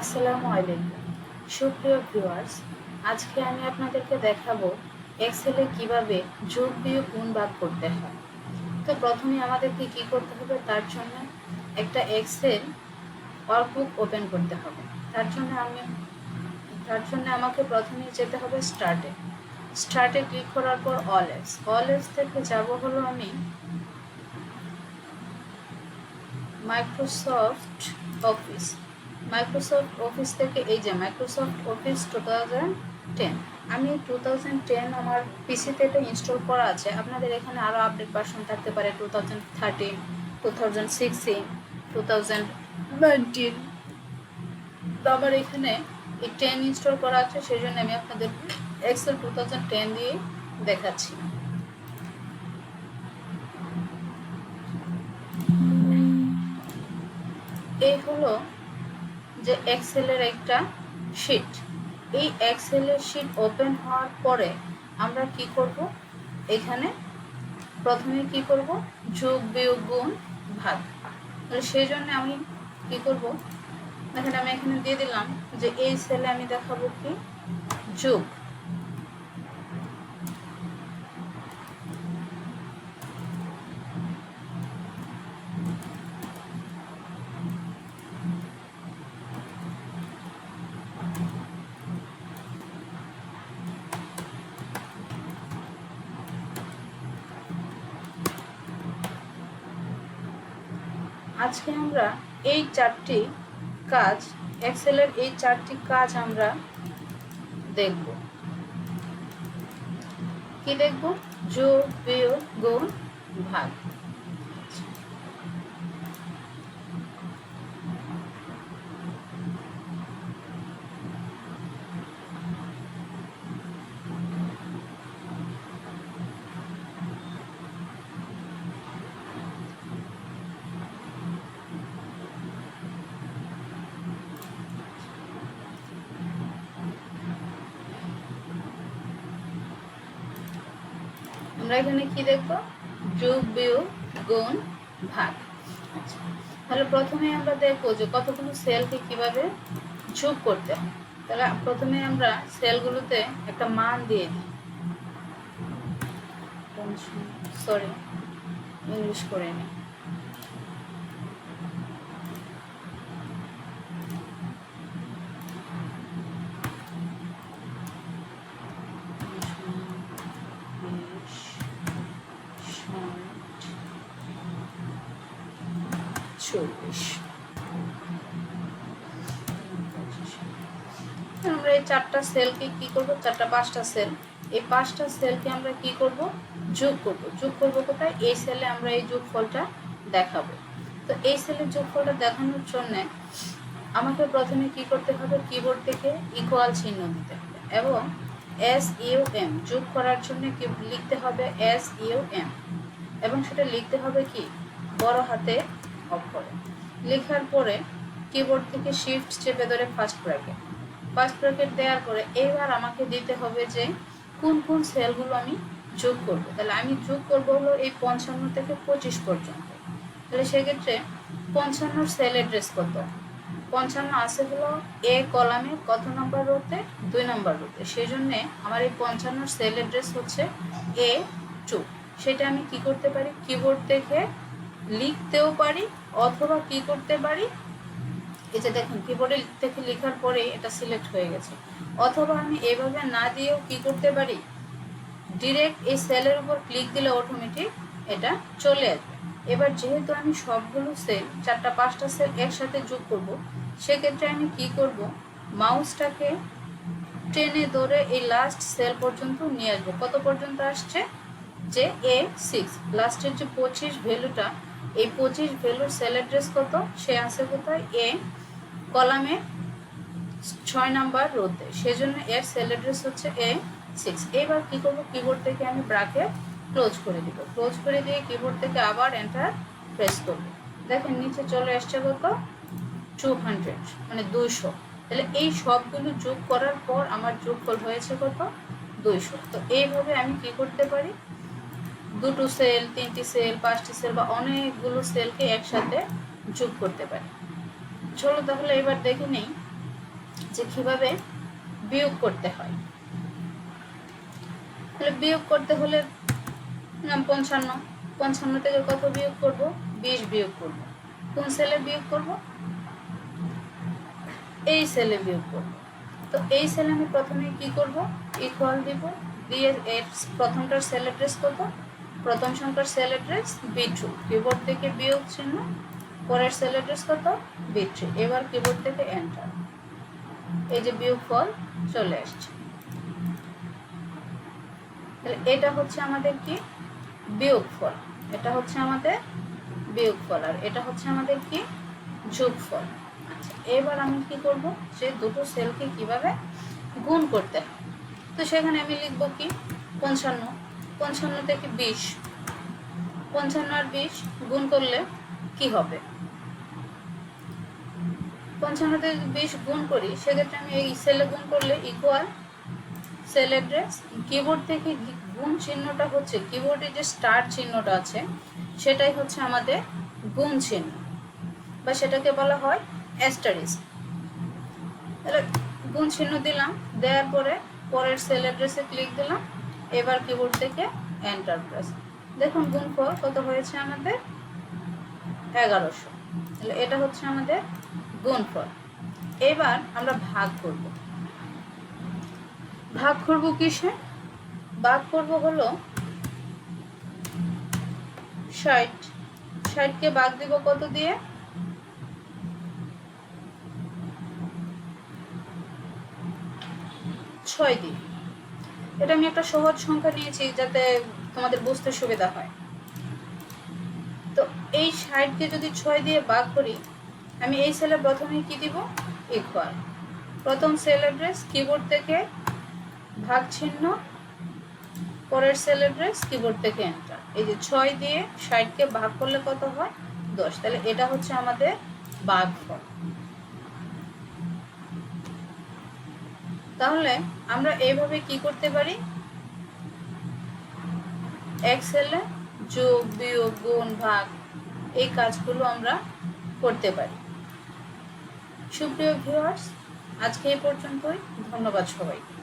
আসসালামু আলাইকুম। সুপ্রিয় ভিউয়ার্স, আজকে আমি আপনাদেরকে দেখাবো এক্সেলে কীভাবে যোগ বিয়োগ গুণ ভাগ করতে হয়। তো প্রথমে আমাদেরকে কি করতে হবে? তার জন্য একটা এক্সেল ওয়ার্কবুক ওপেন করতে হবে। তার জন্য আমি, তার জন্য আমাকে প্রথমে যেতে হবে স্টার্টে স্টার্টে ক্লিক করার পর অল এক্স অল এক্স থেকে যাব হলো আমি মাইক্রোসফট অফিস মাইক্রোসফট অফিস থেকে, এই যে Microsoft office two thousand ten আমি টু থাউজেন্ড টেন আমার পিসিতে এটা ইনস্টল করা আছে। আপনাদের এখানে আরও আপডেট ভার্সন থাকতে পারে two thousand thirteen two thousand sixteen two thousand nineteen তো আমার এখানে এই টেন ইনস্টল করা আছে সেই জন্য আমি আপনাদের এক্সেল টু থাউজেন্ড টেন দিয়ে দেখাচ্ছি। এই হলো যে এক্সেলের একটা শিট এই এক্সেলের শিট ওপেন হওয়ার পরে আমরা কি করব? এখানে প্রথমে কি করব? যোগ, বিয়োগ, গুণ, ভাগ। তাহলে সেই জন্য আমি কি করব? দেখেন আমি এখানে দিয়ে দিলাম যে এই সেলে আমি দেখাবো কি? যোগ। আজকে আমরা এই চারটি কাজ এক্সেলের এই চারটি কাজ আমরা দেখব। কি দেখব? যোগ, বিয়োগ, গুণ, ভাগ। আমরা এখানে কি দেখব? যোগ, বিয়োগ, গুণ, ভাগ। আচ্ছা তাহলে প্রথমে আমরা দেখব যে কতগুলো সেলকে কীভাবে যোগ করতে হয়। তাহলে প্রথমে আমরা সেলগুলোতে একটা মান দিয়ে দিই। সরি ইংলিশ করে নিই বিশ, ষাট, চল্লিশ আমরা এই চারটা সেলকে কি করব? চারটা, পাঁচটা সেল। এই পাঁচটা সেলকে আমরা কি করব? যোগ করব। যোগ করব কোথায়? এই সেলে আমরা এই যোগফলটা দেখাবো। তো এই সেলের যোগফলটা দেখানোর জন্য আমাকে প্রথমে কি করতে হবে? কিবোর্ড থেকে ইকুয়াল চিহ্ন দিতে হবে এবং এস ইউ এম যোগ করার জন্য কি লিখতে হবে? এস ইউ এম এবং সেটা লিখতে হবে কি? বড় হাতে অক্ষরে লেখার পরে কিবোর্ড থেকে শিফট চেপে ধরে ফার্স্ট ব্র্যাকেট ফার্স্ট ব্র্যাকেট দেওয়ার পরে এবার আমাকে দিতে হবে যে কোন কোন সেলগুলো আমি যোগ করব। তাহলে আমি যোগ করব হলো এই পঞ্চান্ন থেকে পঁচিশ পর্যন্ত। তাহলে সেক্ষেত্রে পঞ্চান্ন সেল অ্যাড্রেস কত? পঞ্চান্ন আছে হলো এ কলামে কত নম্বর রোতে দুই নম্বর রোতে সেই জন্যে আমার এই পঞ্চান্ন সেল অ্যাড্রেস হচ্ছে এ টু সেটা আমি কি করতে পারি? কিবোর্ড থেকে লিখতেও পারি অথবা কি করতে পারি? এই যে দেখুন কিবোর্ডে থেকে লেখার পরে এটা সিলেক্ট হয়ে গেছে। অথবা আমি এভাবে না দিয়েও কি করতে পারি? ডিরেক্ট এই সেলের উপর ক্লিক দিলে অটোমেটিক এটা চলে আসবে। এবার যেহেতু আমি সবগুলো সেল চারটা, পাঁচটা সেল একসাথে যোগ করব, সেক্ষেত্রে আমি কি করব? মাউসটাকে টেনে ধরে এই লাস্ট সেল পর্যন্ত নিয়ে আসব। কত পর্যন্ত আসছে? যে এ সিক্স লাস্টের যে পঁচিশ ভ্যালুটা এই পঁচিশ ভ্যালুর সেল অ্যাড্রেস কত? সে আছে কোথায়? এ কলামে ছয় নাম্বার রোতে। সেজন্য এর সেল অ্যাড্রেস হচ্ছে এ সিক্স এবার কী করব? কিবোর্ড থেকে আমি ব্রাকেট ক্লোজ করে দিব। ক্লোজ করে দিয়ে কিবোর্ড থেকে আবার এন্টার প্রেস করব। দেখেন, নিচে চলে আসছে কত? টু হান্ড্রেড মানে দুইশো। তাহলে এই সবগুলো যোগ করার পর আমার যোগফল হয়েছে কত? দুইশো। তো এইভাবে আমি কি করতে পারি? দুটো সেল, তিনটি সেল, পাঁচটি সেল বা অনেকগুলো সেলকে একসাথে যোগ করতে পারি। চলো তাহলে এবার দেখে নেই যে কীভাবে বিয়োগ করতে হয়। তাহলে বিয়োগ করতে হলে পঞ্চান্ন। পঞ্চান্ন থেকে কত বিয়োগ করব? বিশ বিয়োগ করব। কোন সেলে বিয়োগ করব? এই সেলে বিয়োগ করব। তো এই সেলে আমি প্রথমে কি করব? ইকুয়াল দিব। দিয়ে এর প্রথমটার সেল অ্যাড্রেস কত প্রথম সংখ্যার cell address B two keyboard থেকে বিয়োগ চিহ্ন, পরের সেল অ্যাড্রেস কত? বি থ্রি এবার কিবোর্ড থেকে এন্টার এই যে বিয়োগ ফল চলে আসছে। এটা হচ্ছে আমাদের কি? বিয়োগ ফল। এটা হচ্ছে আমাদের বিয়োগ ফল। আর এটা হচ্ছে আমাদের কি? যোগ ফল। আচ্ছা এবার আমি কি করব? যে দুটো সেলকে কীভাবে গুণ করতে হয়? তো সেখানে আমি লিখব কি? পঞ্চান্ন। পঞ্চান্ন থেকে বিশ। পঞ্চান্ন আর বিশ গুণ করলে কি হবে? পঞ্চান্ন থেকে বিশ গুণ করি, সেক্ষেত্রে আমি এই সেলে গুণ করলে ইকুয়াল সেল অ্যাড্রেস কিবোর্ড থেকে গুণ চিহ্নটা হচ্ছে কিবোর্ডে যে স্টার চিহ্নটা আছে, সেটাই হচ্ছে আমাদের গুণ চিহ্ন। বা সেটাকে বলা হয় অ্যাস্টারিস তাহলে গুণ চিহ্ন দিলাম, দেওয়ার পরে পরের সেল অ্যাড্রেসে ক্লিক দিলাম এবার কিবোর্ড থেকে এন্টার প্রেস দেখুন গুণফল কত হয়েছে আমাদের? এগারোশো। তাহলে এটা হচ্ছে আমাদের গুণফল এবার আমরা ভাগ করব। ভাগ করব কিসে? ভাগ করব হলো ষাট। ষাটকে ভাগ দিব কত দিয়ে? ছয় দিন এটা আমি একটা সহজ সংখ্যা নিয়েছি যাতে তোমাদের বুঝতে সুবিধা হয়। তো এই ষাটকে যদি ছয় দিয়ে ভাগ করি, আমি এই সেলে প্রথমে কি দিব? ইকুয়াল প্রথম সেল অ্যাড্রেস কিবোর্ড থেকে ভাগ চিহ্ন, পরের সেল অ্যাড্রেস কিবোর্ড থেকে এন্টার এই যে ছয় দিয়ে ষাটকে ভাগ করলে কত হয়? দশ। তাহলে এটা হচ্ছে আমাদের ভাগফল। তাহলে আমরা এইভাবে কি করতে পারি? এক্সেলে যোগ, বিয়োগ, গুণ, ভাগ এই কাজগুলো আমরা করতে পারি। সুপ্রিয় ভিউয়ার্স আজকে এই পর্যন্তই। ধন্যবাদ সবাইকে।